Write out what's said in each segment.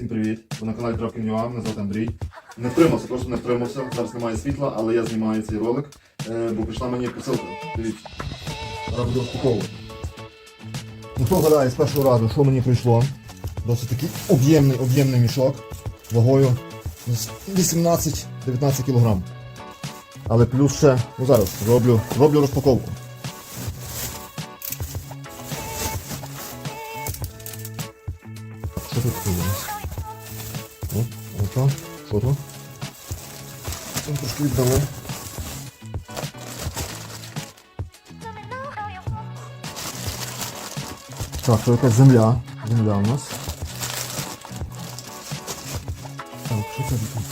Всім привіт! Ви на каналі Травки Нюа, мене звати Андрій. Не втримався, просто не втримався. Зараз немає світла, але я знімаю цей ролик, е, бо прийшла мені посилка. Дивіться. Зараз буду розпаковувати. Ну хто гадає з першого разу, що мені прийшло? Досить такий об'ємний, об'ємний мішок вагою 18-19 кг. Але плюс ще, ну зараз роблю, роблю розпаковку. Що тут то? Там трошки віддало. Так, це якась земля. Земля у нас. Так, що це таке?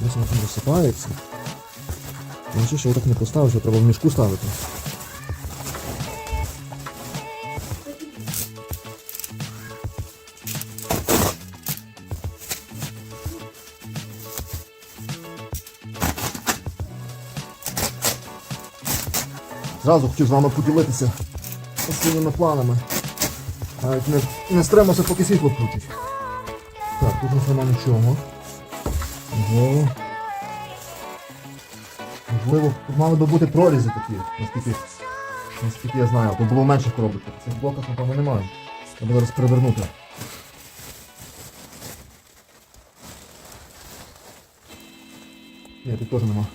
Десь вона там розсипається. Значить, що я так не поставив, що треба в мішку ставити. Зразу хотів з вами поділитися своїми планами. Навіть не, не стримався, поки світло включить. Так, тут нас нема нічого. Можливо. Можливо, тут мали би бути прорізи такі, наскільки, наскільки я знаю. Тут було менше коробочок. Цих блоках, напевно, немає. Треба зараз перевернути. Ні, тут теж нема.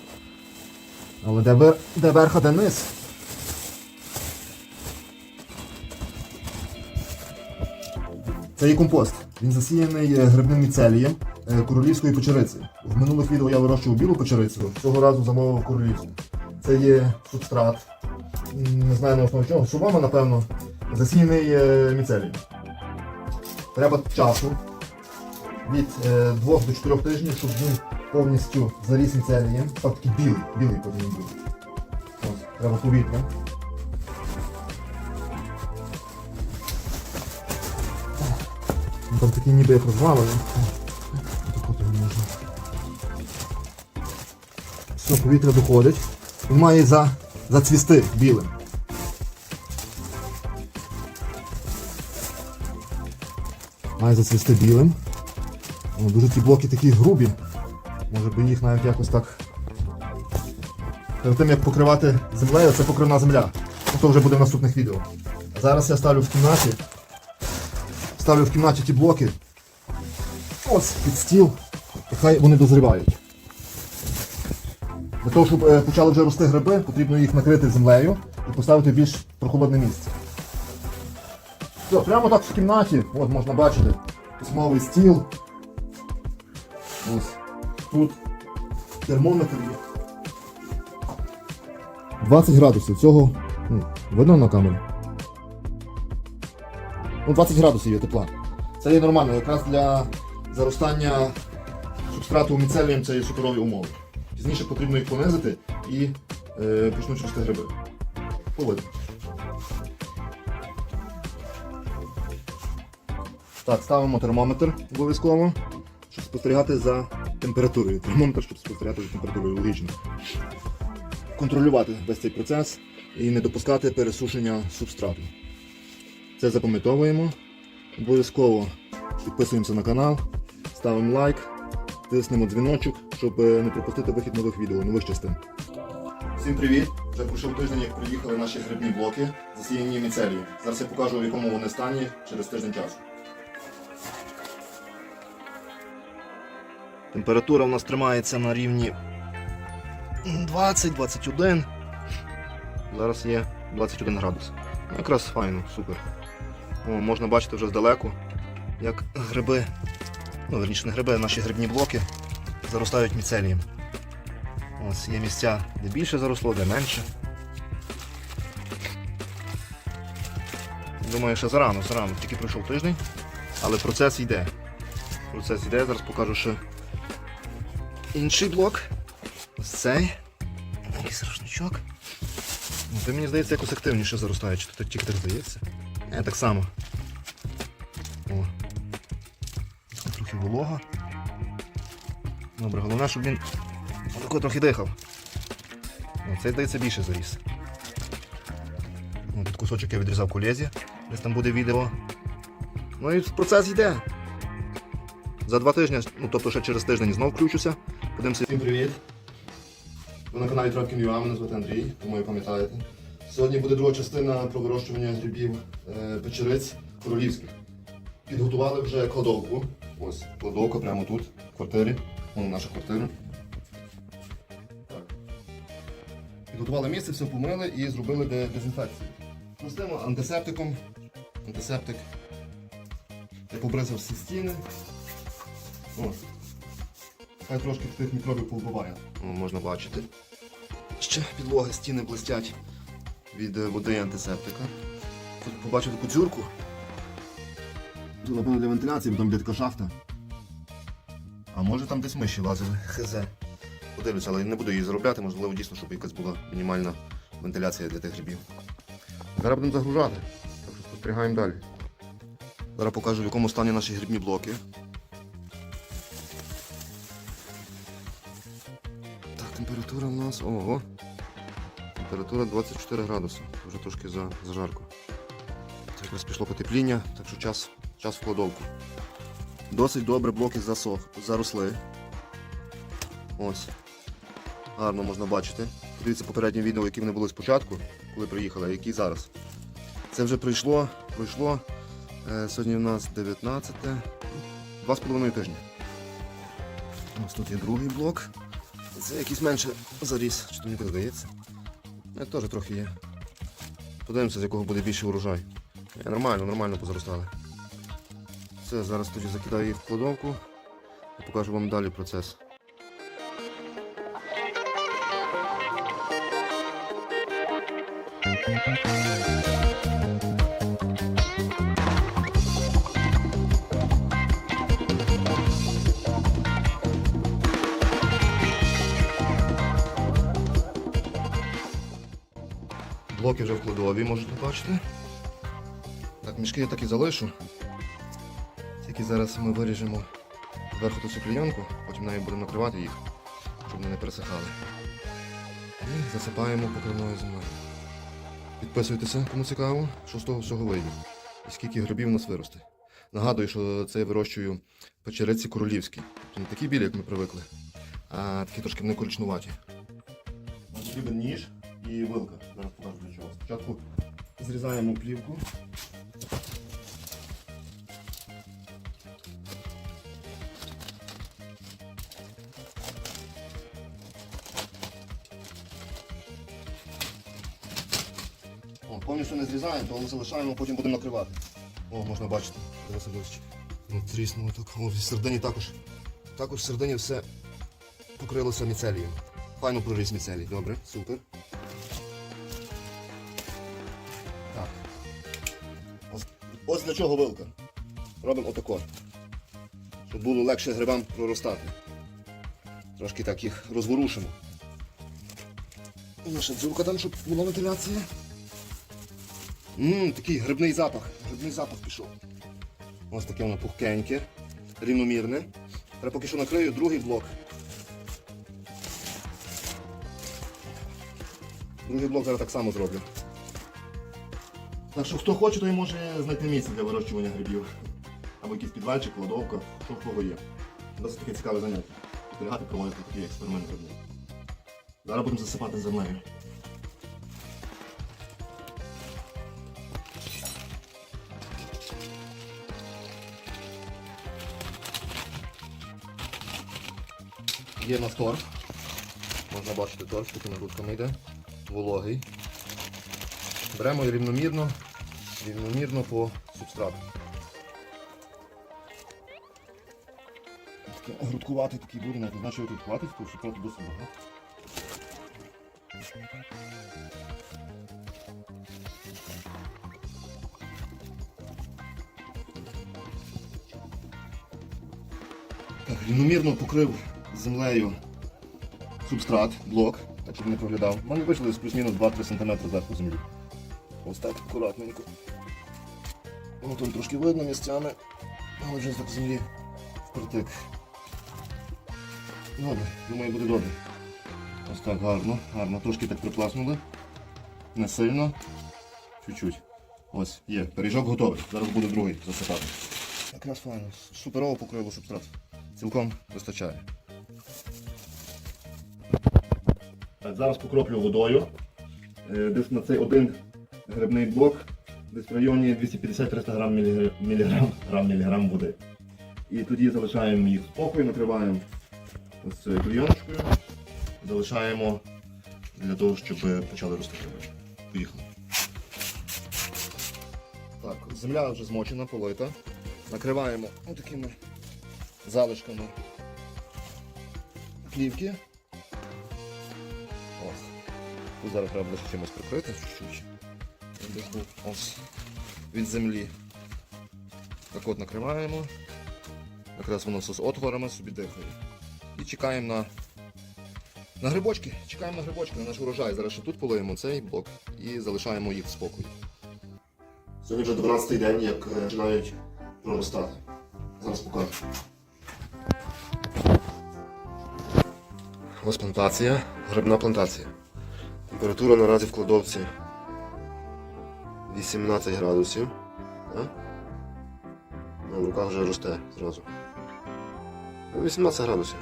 Але де, вер... де верх, а де низ? Це є компост. Він засіяний е, грибним міцелієм е, королівської печериці. В минулих відео я вирощував білу печерицю, цього разу замовив королівську. Це є субстрат. Не знаю на основі чого. Сумома, напевно, засіяний е, міцелієм. Треба часу від 2 до 4 тижнів, щоб він повністю заріс міцелієм. Так білий, білий повинен бути. Треба повітря. Там такі ніби як розвалені. Так от його можна. Все, повітря доходить. Він має за, зацвісти білим. Має зацвісти білим. О, дуже ті блоки такі грубі. Може би їх навіть якось так. Перед тим як покривати землею, це покривна земля. Ну, вже буде в наступних відео. Зараз я ставлю в кімнаті. Ставлю в кімнаті ті блоки. Ось під стіл. Хай вони дозрівають. Для того, щоб е, почали вже рости гриби, потрібно їх накрити землею і поставити в більш прохолодне місце. Все, прямо так в кімнаті, от можна бачити, письмовий стіл. Ось. Тут термометр є. 20 градусів. Цього видно на камері? Ну, 20 градусів є тепла. Це є нормально, якраз для заростання субстрату міцелієм це є суперові умови. Пізніше потрібно їх понизити і е, почнуть рости гриби. Поводимо. Так, ставимо термометр обов'язково, щоб спостерігати за температурою. Термометр, щоб спостерігати за температурою, логічно. Контролювати весь цей процес і не допускати пересушення субстрату. Це запам'ятовуємо. Обов'язково підписуємося на канал, ставимо лайк, тиснемо дзвіночок, щоб е, не пропустити вихід нових відео, нових частин. Всім привіт! Вже пройшов тиждень, як приїхали наші грибні блоки, засіяні міцелієм. Зараз я покажу, в якому вони стані через тиждень часу. Температура у нас тримається на рівні 20-21. Зараз є 21 градус. Якраз файно, супер. О, можна бачити вже здалеку, як гриби, ну верніше не гриби, а наші грибні блоки заростають міцелієм. Ось є місця, де більше заросло, де менше. Думаю, ще зарано, зарано, тільки пройшов тиждень, але процес йде. Процес йде, зараз покажу ще інший блок. Ось цей. Якийсь рушничок. Ну, Ти мені здається, якось активніше заростає, чи то тільки так здається. Не, так само. О. Трохи волога. Добре, головне, щоб він отако трохи дихав. О, цей здається більше заріс. О, тут кусочок я відрізав колезі, десь там буде відео. Ну і процес йде. За два тижні, ну тобто ще через тиждень знов включуся. Подивимося. Всім привіт. Ви на каналі Тропкін Юа, мене звати Андрій, тому ви пам'ятаєте. Сьогодні буде друга частина про вирощування грибів е, печериць королівських. Підготували вже кладовку. Ось кладовка прямо тут, в квартирі. Вон наша квартира. Так. Підготували місце, все помили і зробили дезінфекцію. Простимо антисептиком. Антисептик. Я побризав всі стіни. Ось. Хай трошки тих мікробів повбиває. Можна бачити. Ще підлоги, стіни блистять від е, води антисептика. Тут побачив таку дзюрку. Тут напевно для вентиляції, бо там така шахта. А може там десь миші лазили, хз. Подивлюся, але не буду її заробляти, можливо, дійсно, щоб якась була мінімальна вентиляція для тих грибів. Зараз будемо загружати, так що спостерігаємо далі. Зараз покажу, в якому стані наші грибні блоки. Так, температура в нас. Ого. Температура 24 градуси. Вже трошки за, зажарко. Це якраз пішло потепління, так що час, час в кладовку. Досить добре блоки засох, заросли. Ось. Гарно можна бачити. Подивіться попереднє відео, які вони були спочатку, коли приїхали, а які зараз. Це вже прийшло, пройшло. Е, сьогодні у нас 19. Два з половиною тижні. Ось тут є другий блок. Це якийсь менше заріс, чи то мені здається. Е, Теж трохи є. Подивимося, з якого буде більший урожай. Я Нормально, нормально позаростали. Все, зараз тоді закидаю її в кладовку і покажу вам далі процес. Блоки вже в кладові, можете бачити. Так, мішки я так і залишу. Тільки зараз ми виріжемо зверху ту цю потім навіть будемо накривати їх, щоб вони не пересихали. І засипаємо покривною землею. Підписуйтеся, кому цікаво, що з того всього вийде. І скільки грибів у нас виросте. Нагадую, що це я вирощую печериці королівські. Не такі білі, як ми привикли, а такі трошки вони коричнуваті. Потрібен ніж і вилка. Зараз покажу для чого. Спочатку зрізаємо плівку. Повністю не зрізаємо, то залишаємо, потім будемо накривати. О, можна бачити. Зараз. Ну, тріснуло так. О, в також. Також в середині все покрилося міцелієм. Файно проріс міцелій. Добре, супер. Ось для чого вилка. Робимо отако. Щоб було легше грибам проростати. Трошки так їх розворушимо. Наша дзюрка там, щоб була вентиляція. Ммм, такий грибний запах. Грибний запах пішов. Ось таке воно пухкеньке, рівномірне. Треба поки що накрию другий блок. Другий блок зараз так само зроблю. Так що хто хоче, той може знайти місце для вирощування грибів. Або якийсь підвальчик, кладовка, що в кого є. Досить таке цікаве заняття. Спостерігати, проводити такі експерименти. Зараз будемо засипати землею. Є в торф. Можна бачити торф, такими грудками йде. Вологий. Беремо рівномірно, рівномірно по субстрату. Грудкуватий такий буде, не що тут хватить, тому субстрату досить багато. Так, рівномірно покрив землею субстрат, блок, так щоб не проглядав. У мене вийшло плюс-мінус 2-3 см зверху землі. Ось так акуратненько. Ну, тут трошки видно місцями, але вже так землі впритик. Добре, думаю, буде добре. Ось так гарно, гарно. Трошки так припласнули. Не сильно. Чуть-чуть. Ось, є. Пиріжок готовий. Зараз буде другий засипати. Якраз файно. Суперово покрило субстрат. Цілком вистачає. Зараз покроплю водою. Е, Десь на цей один грибний блок, десь в районі 250-300 грам, міліграм, міліграм, грам, міліграм води. І тоді залишаємо їх в спокій, накриваємо ось цією клійоночкою. Залишаємо для того, щоб почали рости гриби. Поїхали. Так, земля вже змочена, полита. Накриваємо такими залишками плівки. Ось. Тут зараз треба буде чимось прикрити чуть-чуть. Десь був Ось. Від землі. Так от накриваємо. Якраз воно все з отворами собі дихає. І чекаємо на, на грибочки. Чекаємо на грибочки, на наш урожай. Зараз ще тут полиємо цей блок і залишаємо їх в спокої. Сьогодні вже 12-й день, як е, починають проростати. Зараз покажу. Ось плантація, грибна плантація. Температура наразі в кладовці 18 градусів. В руках вже росте зразу. Ну, 18 градусів.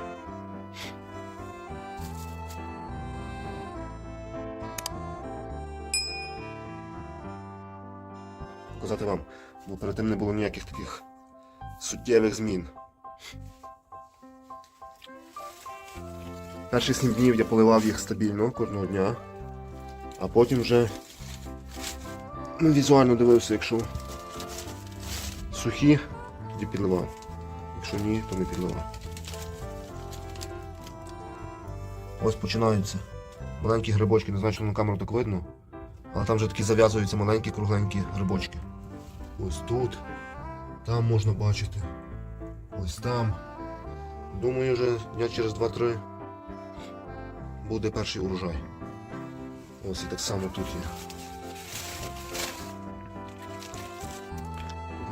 Показати вам, бо перед тим не було ніяких таких суттєвих змін. Перші 7 днів я поливав їх стабільно кожного дня, а потім вже ну, візуально дивився, якщо сухі, тоді підливав. Якщо ні, то не підливав. Ось починаються маленькі грибочки, не знаю, чи на камеру так видно, але там вже такі зав'язуються маленькі кругленькі грибочки. Ось тут, там можна бачити. Ось там. Думаю, вже дня через 2-3 буде перший урожай. Ось і так само тут є.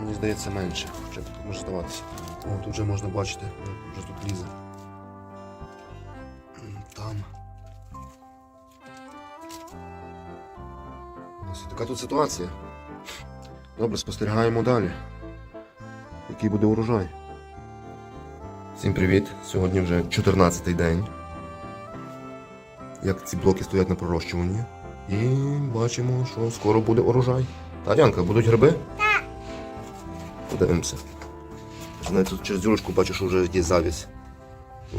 Мені здається менше, тут може здаватися. О, тут вже можна бачити, вже тут лізе. Там. Ось така тут ситуація. Добре, спостерігаємо далі. Який буде урожай. Всім привіт! Сьогодні вже 14-й день. Як ці блоки стоять на пророщуванні. І бачимо, що скоро буде урожай. Тадянка, будуть гриби? Так. Подивимося. Навіть тут через дюрочку бачу, що вже є завість.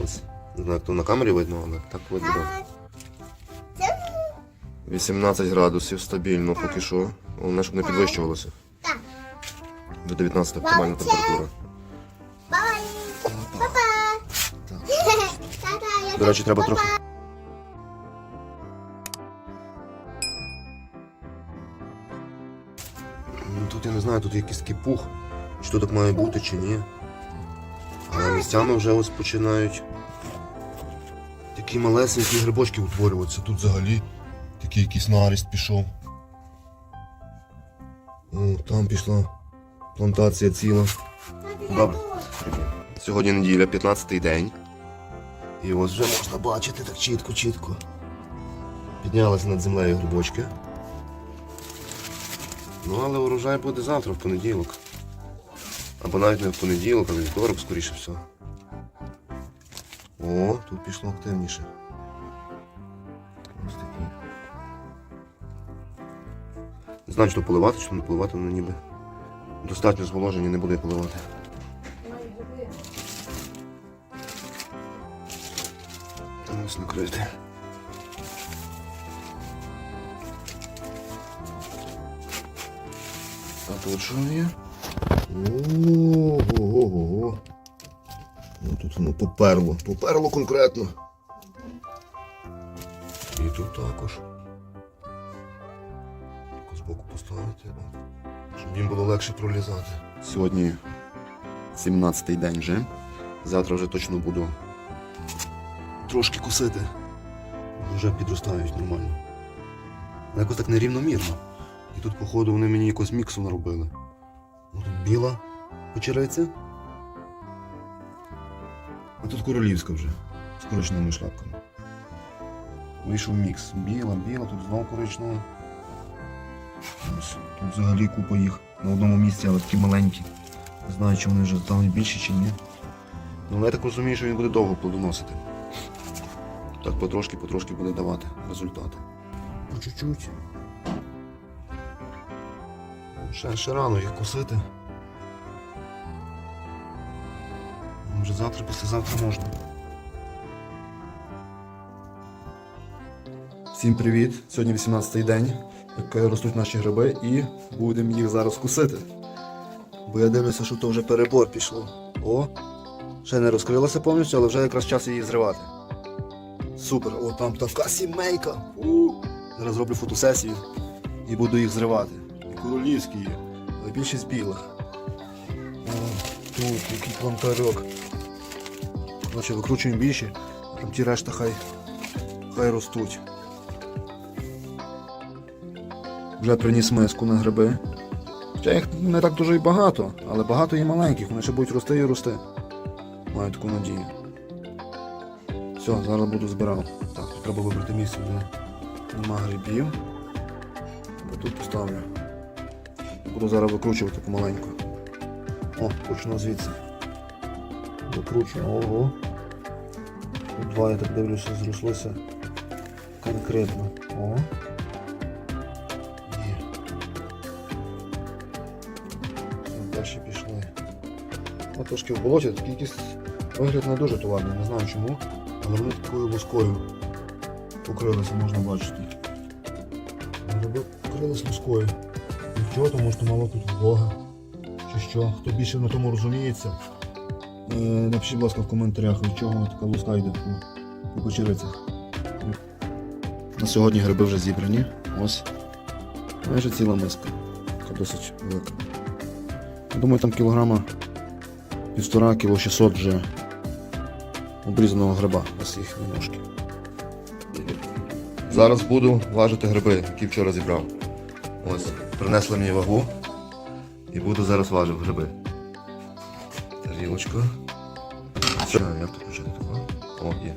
Ось. Не знаю, як то на камері видно, але так видно. 18 градусів стабільно поки що. Головне, щоб не підвищувалося. Так. До 19 оптимальна температура. Бай! Папа! Так. Тата, я До речі, треба трохи. Ну, Тут я не знаю, тут якийсь такий пух. Чи то так має бути, чи ні. Але місцями вже ось починають такі малесенькі грибочки утворюватися. Тут взагалі такий якийсь наріст пішов. О, там пішла плантація ціла. Добре. Сьогодні неділя, 15-й день. І ось вже можна бачити так чітко, чітко. Піднялися над землею грибочки. Ну, але урожай буде завтра, в понеділок. Або навіть не в понеділок, а вівторок, скоріше всього. О, тут пішло активніше. Ось такі. Не знаю, чи то поливати, чи не поливати, але ніби достатньо зволоження, не буду я поливати. Ось накрити. А тут що є? Ого-го-го. Ну тут воно поперло. Поперло конкретно. І тут також. Таку збоку поставити, щоб їм було легше пролізати. Сьогодні 17-й день вже. Завтра вже точно буду трошки косити. Вже підростають нормально. Але якось так нерівномірно. І тут, походу, вони мені якось міксу наробили. Біла печериця. А тут королівська вже. З коричневими шляпками. Вийшов мікс. Біла, біла, тут знову коричнева. Тут взагалі купа їх на одному місці, але такі маленькі. Не знаю, чи вони вже стануть більші чи ні. Ну, але я так розумію, що він буде довго плодоносити. Так потрошки, потрошки буде давати результати. По чуть-чуть. Ще, ще рано їх косити. Завтра, післязавтра можна. Всім привіт! Сьогодні 18-й день, як ростуть наші гриби, і будемо їх зараз кусити. Бо я дивлюся, що то вже перебор пішло. О! Ще не розкрилося повністю, але вже якраз час її зривати. Супер! О, там така сімейка! У! Зараз зроблю фотосесію і буду їх зривати. І королівські є, але більшість білих. О, тут який плантарьок. Коротше, викручуємо більше, там ті решта хай, хай ростуть. Вже приніс миску на гриби. Хоча їх не так дуже і багато, але багато і маленьких, вони ще будуть рости і рости. Маю таку надію. Все, зараз буду збирав. Так, тут треба вибрати місце, де нема грибів. Бо тут поставлю. Буду зараз викручувати помаленьку. О, почну звідси. Викручую. Ого. Два, я так дивлюся, зрослося конкретно. О. Все, далі пішли. О, трошки в болоті, якийсь вигляд не дуже товарний, не знаю чому, але вони такою лоскою покрилися, можна бачити. Гриби покрились лоскою. Нічого, тому що мало тут влога. Чи що? Хто більше на тому розуміється? Е, Напишіть, будь ласка, в коментарях, від чого така луска йде по, по печерицях. На сьогодні гриби вже зібрані. Ось. Майже ціла миска. Така досить велика. Думаю, там кілограма півтора кіло 600 вже обрізаного гриба. Ось їх ножки. Зараз буду важити гриби, які вчора зібрав. Ось, принесли мені вагу і буду зараз важити гриби. Тарілочка. Все, як тут почати тако? О, є.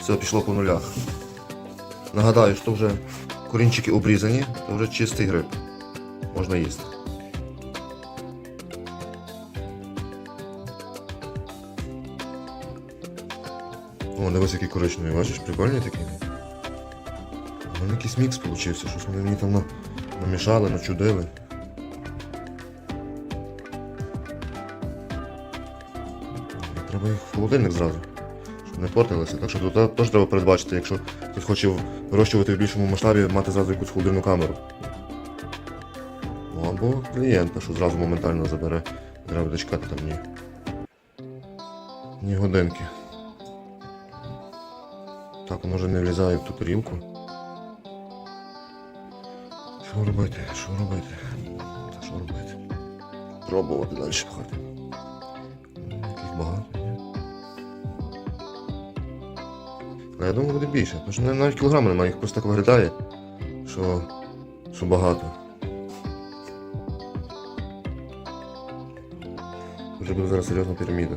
Все, пішло по нулях. Нагадаю, що вже корінчики обрізані, то вже чистий гриб. Можна їсти. О, дивись, який коричневий, бачиш, прикольний такий. У мене якийсь мікс получився, щось мені там на- намішали, начудили. Холодильник зразу, щоб не портилися. Так що тут теж треба передбачити, якщо хтось хоче вирощувати в більшому масштабі, мати зразу якусь холодильну камеру. Ну, або клієнта, що зразу моментально забере. Треба буде чекати там ні. Ні годинки. Так, може не влізає в ту тарілку. Що робити? Що робити? Що робити? Пробувати далі пхати. Але я думаю, буде більше. Тому що навіть кілограми немає, їх просто так виглядає, що, що багато. Вже буде зараз серйозна піраміда.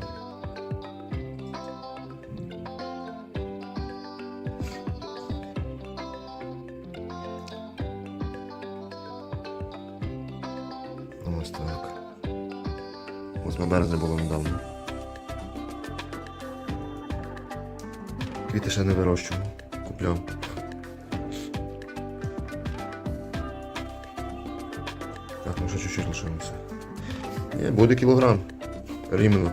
Ось так. 8 березня було недавно. Квіти ще не вирощував, купляв. Так, ну ще чуть-чуть лишилося. Ні, буде кілограм. Рівно.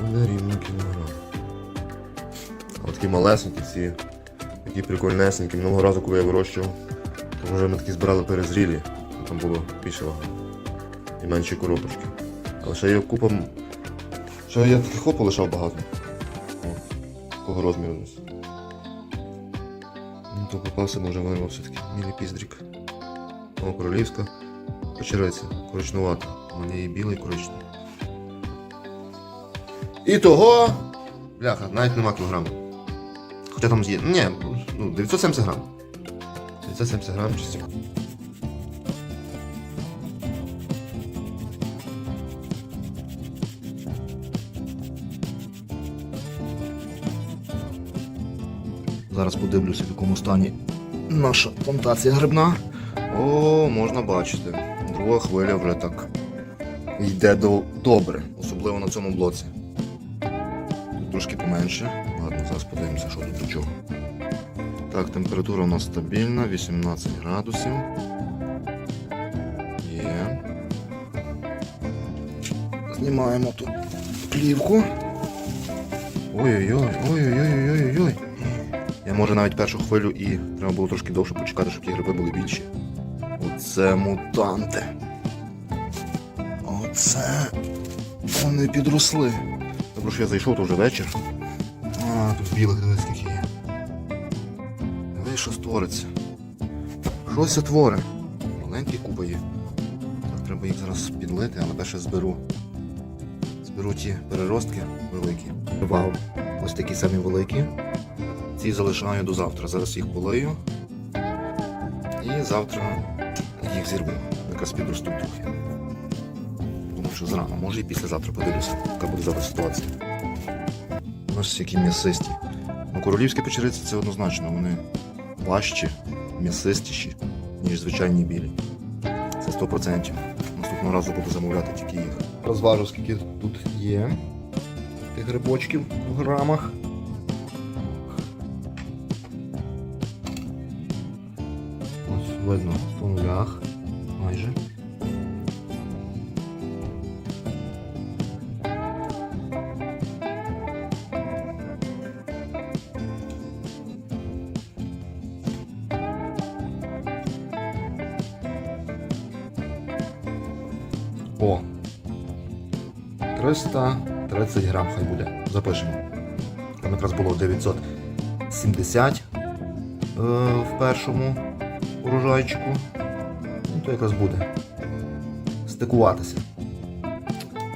Буде рівно кілограм. А такі малесенькі ці, такі прикольнесенькі. Минулого разу, коли я вирощував, то вже ми такі збирали перезрілі. Там було більше вага. І менші коробочки. Але ще є купа. Ще я таких хопу лишав багато. О, такого розміру десь. Ну, то попався, може вирвався такий мілий піздрік. О, королівська. Печериця, коричнувата. У мене є білий коричневий. І того. Бляха, навіть нема кілограму. Хоча там є. Ні, ну, 970 грам. 970 грам чисті. Зараз подивлюся, в якому стані наша плантація грибна. О, можна бачити. Друга хвиля вже так йде до добре, особливо на цьому блоці. Тут трошки поменше. Ладно, зараз подивимося, що тут до чого. Так, температура у нас стабільна, 18 градусів. Є. Знімаємо тут плівку. Ой-ой-ой, ой-ой-ой-ой-ой. Я може навіть першу хвилю і треба було трошки довше почекати, щоб ті гриби були більші. Оце мутанти. Оце вони підросли. Добре, що я зайшов, то вже вечір. А, тут білих дивись скільки є. Дивись, що створиться. Що це творить? Маленькі куби є. Так, треба їх зараз підлити, але перше зберу. Зберу ті переростки великі. Вау. Ось такі самі великі. Ці залишаю до завтра. Зараз їх полию. І завтра їх зірву. Якраз підростуть трохи. Думаю, що зрано, може і післязавтра подивлюся, яка буде завтра ситуація. Ось які м'ясисті. Ну, королівські печериці це однозначно, вони важчі, м'ясистіші, ніж звичайні білі. Це 100%. Наступного разу буду замовляти тільки їх. Розважу, скільки тут є тих грибочків в грамах. Видно по нулях майже. О! 330 грам хай буде. Запишемо. Там якраз було 970 е, в першому урожайчику. Ну, то якраз буде стикуватися.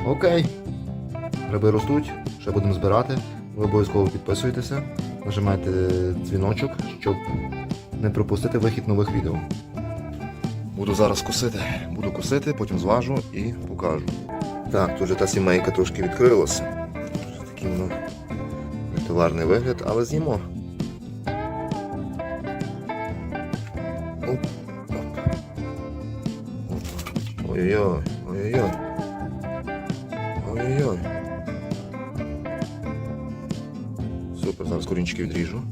Окей. Гриби ростуть, ще будемо збирати. Ви обов'язково підписуйтеся, нажимайте дзвіночок, щоб не пропустити вихід нових відео. Буду зараз косити. Буду косити, потім зважу і покажу. Так, тут же та сімейка трошки відкрилася. Такий воно товарний вигляд, але з'їмо. Супер, зараз корінчики відріжу.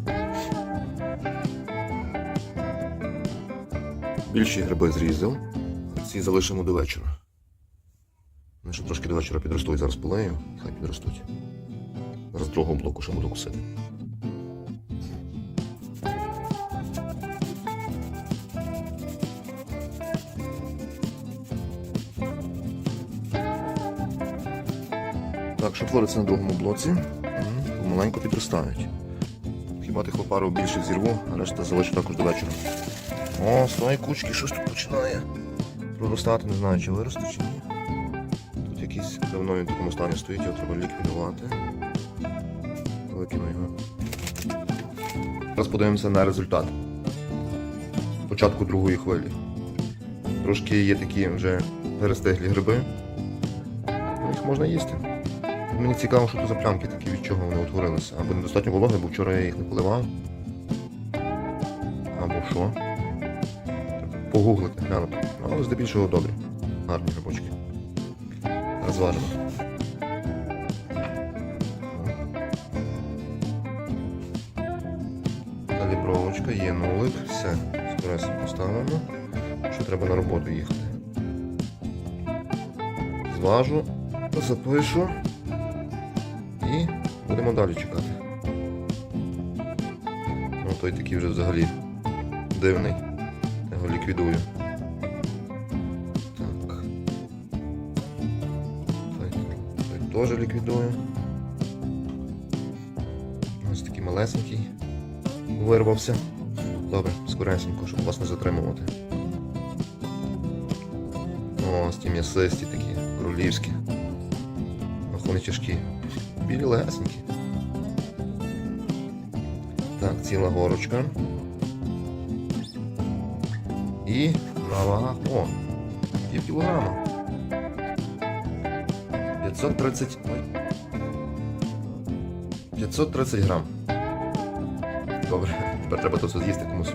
Більші гриби зрізав, ці залишимо до вечора. Вони ще трошки до вечора підростуть, зараз полею, хай підростуть. Зараз другого блоку ще буду косити. Так, що твориться на другому блоці? Помаленьку підростають. Хіба тих пару більше зірву, а решта залишу також до вечора. О, з тої кучки щось тут починає проростати, не знаю, чи виросте, чи ні. Тут якийсь давно він в такому стані стоїть, його треба ліквідувати. Викину його. Зараз подивимося на результат. Початку другої хвилі. Трошки є такі вже перестиглі гриби. Їх можна їсти. Мені цікаво, що це за плямки чого вони утворилися. Або недостатньо вологи, бо вчора я їх не поливав. Або що. Погуглити, глянути. Ну, Але здебільшого добрі. Гарні грибочки. Розважимо. Калібровочка, є нулик, все, скоресенько поставимо. Що треба на роботу їхати. Зважу, запишу будемо далі чекати. Ну той такий вже взагалі дивний. Його ліквідую. Так. Той, той теж ліквідую. Ось такий малесенький вирвався. Добре, скоресенько, щоб вас не затримувати. О, ті м'ясисті такі, королівські. Ох, вони тяжкі. Білі легесенькі. Так, ціла горочка. І на вагах. О, пів кілограма. 530. Ой. 530 грам. Добре, тепер треба то все з'їсти комусь.